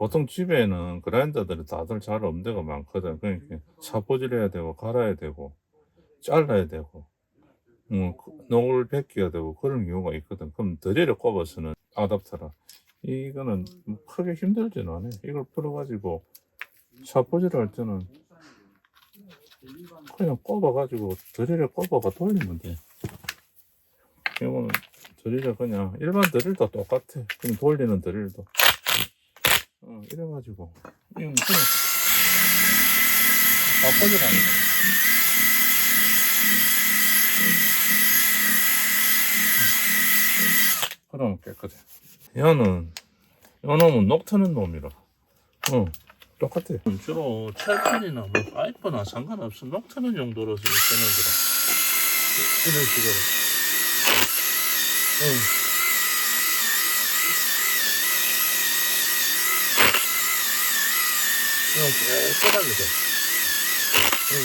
보통 집에는 그라인더들이 다들 잘 없는 데가 많거든. 그러니까 사포질해야 되고 갈아야 되고 잘라야 되고 뭐 녹을 벗겨야 되고 그런 경우가 있거든. 그럼 드릴을 꼽아서는 아답터라. 이거는 뭐 크게 힘들지는 않아요. 이걸 풀어가지고 사포질을 할 때는 그냥 꼽아가지고 드릴을 꼽아가 돌리면 돼. 이거는 드릴을 그냥 일반 드릴도 똑같아. 그냥 돌리는 드릴도. 어, 이래가지고 이건 그냥 사포질하는 거. 그럼 깨끗해. 얘는 요 놈은 녹 트는 놈이라. 어, 똑같아. 주로 철판이나 뭐 파이프나 상관없어. 녹 트는 용도로 쓰는 거라. 이런 식으로. 응. 그냥 깨끗하게 돼. 응.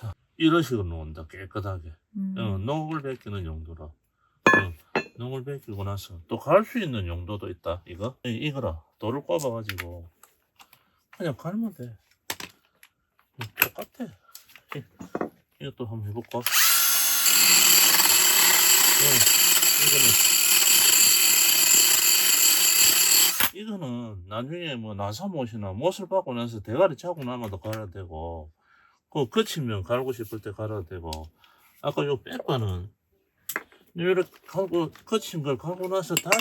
자, 이런 식으로 놓는다. 깨끗하게. 음. 어, 녹을 벗기는 용도라. 어, 녹을 벗기고 나서 또 갈 수 있는 용도도 있다. 이거 이- 이거라 돌을 꼽아 가지고 그냥 갈면 돼. 음, 똑같아. 이- 이것도 한번 해볼까? 어, 이거는 이거는 나중에 뭐 나사못이나 못을 받고 나서 대가리 차고 나면도 갈아야 되고 그 거치면 갈고 싶을 때 갈아야 되고 아까 요 백바는 이렇게 갈고 거친 걸 갈고 나서 다시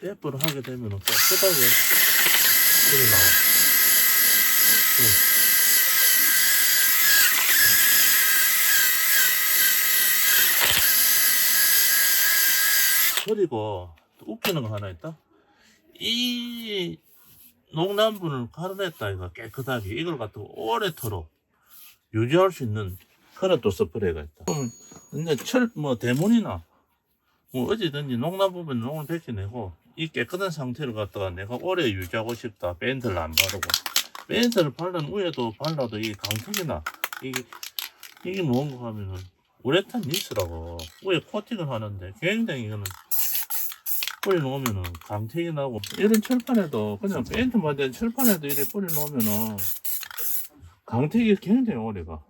백바를 하게 되면 깨끗하게 이렇게 나와. 응. 그리고 또 웃기는 거 하나 있다. 이 농남분을 갈아냈다 이거 깨끗하게 이걸 갖다가 오래도록 유지할 수 있는 그런 또 스프레이가 있다. 그럼 근데 철 뭐 대문이나 뭐 어디든지 농담 부분 농을 벗겨내고 이 깨끗한 상태를 갖다가 내가 오래 유지하고 싶다. 밴드를 안 바르고 밴드를 바른 위에도 발라도 이 강턱이나 이게 이게 뭔가 하면은 우레탄 니스라고 위에 코팅을 하는데 굉장히 이거는 뿌려 놓으면은 강택이 나고 이런 철판에도 그냥 밴드만 된 철판에도 이렇게 뿌려 놓으면은 강택이 굉장히 오래가